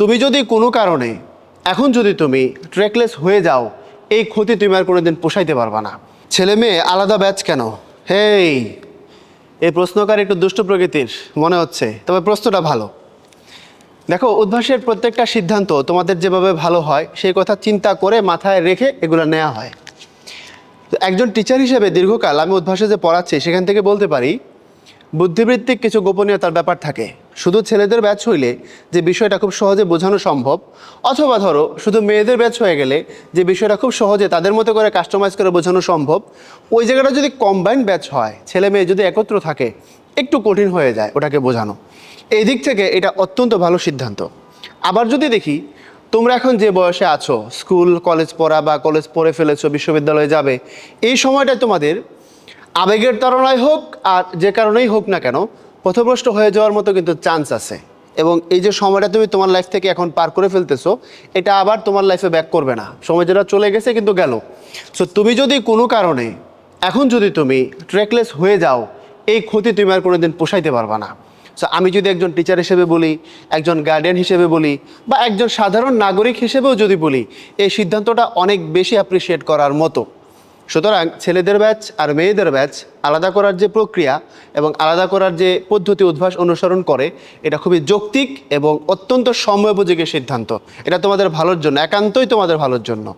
তুমি যদি কোনো কারণে, এখন যদি তুমি ট্রেকলেস হয়ে যাও, এই ক্ষতি তুমি আর কোনোদিন পোষাইতে পারবা না। ছেলে মেয়ে, আলাদা ব্যাচ কেন? হেই, এই প্রশ্নকার একটু দুষ্ট প্রকৃতির, মনে হচ্ছে। তবে প্রশ্নটা ভালো। দেখো, উদ্ভাসের প্রত্যেকটা সিদ্ধান্ত তোমাদের যেভাবে ভালো হয়, সেই কথা চিন্তা করে মাথায় রেখে এগুলো নেওয়া হয়। একজন টিচার হিসেবে দীর্ঘকাল আমি উদ্ভাসে যে পড়াচ্ছি, সেখান থেকে বলতে পারি বুদ্ধিবৃত্তিক কিছু গোপনীয়তার ব্যাপার থাকে। শুধু ছেলেদের ব্যাচ হইলে যে বিষয়টা খুব সহজে বোঝানো সম্ভব, অথবা ধরো, শুধু মেয়েদের ব্যাচ হয়ে গেলে যে বিষয়টা খুব সহজে তাদের মতো করে কাস্টমাইজ করে বোঝানো সম্ভব, ওই জায়গাটা যদি কম্বাইন্ড ব্যাচ হয়, ছেলে মেয়ে যদি একত্র থাকে, একটু কঠিন হয়ে যায় ওটাকে বোঝানো। এই দিক থেকে এটা অত্যন্ত ভালো সিদ্ধান্ত। আবার যদি দেখি, তোমরা এখন যে বয়সে আছো, স্কুল, কলেজ পড়া বা কলেজ পড়ে ফেলেছো, বিশ্ববিদ্যালয়ে যাবে, এই সময়টা তোমাদের আবেগের তাড়নায় হোক আর যে কারণেই হোক না কেন, পথভ্রষ্ট হয়ে যাওয়ার মতো কিন্তু চান্স আছে। এবং এই যে সময়টা তুমি তোমার লাইফ থেকে এখন পার করে ফেলতেছো, এটা আবার তোমার লাইফে ব্যাক করবে না। সময় যেটা চলে গেছে কিন্তু গেল। সো তুমি যদি কোনো কারণে, এখন যদি তুমি ট্রেকলেস হয়ে যাও, এই ক্ষতি তুমি আর কোনোদিন পোষাইতে পারবা না। সো আমি যদি একজন টিচার হিসেবে বলি, একজন গার্ডিয়ান হিসেবে বলি, বা একজন সাধারণ নাগরিক হিসেবেও যদি বলি, এই সিদ্ধান্তটা অনেক বেশি অ্যাপ্রিসিয়েট করার মতো। সুতরাং ছেলেদের ব্যাচ আর মেয়েদের ব্যাচ আলাদা করার যে প্রক্রিয়া এবং আলাদা করার যে পদ্ধতি উদ্ভাস অনুসরণ করে, এটা খুবই যৌক্তিক এবং অত্যন্ত সময়োপযোগী সিদ্ধান্ত। এটা তোমাদের ভালোর জন্য, একান্তই তোমাদের ভালোর জন্য।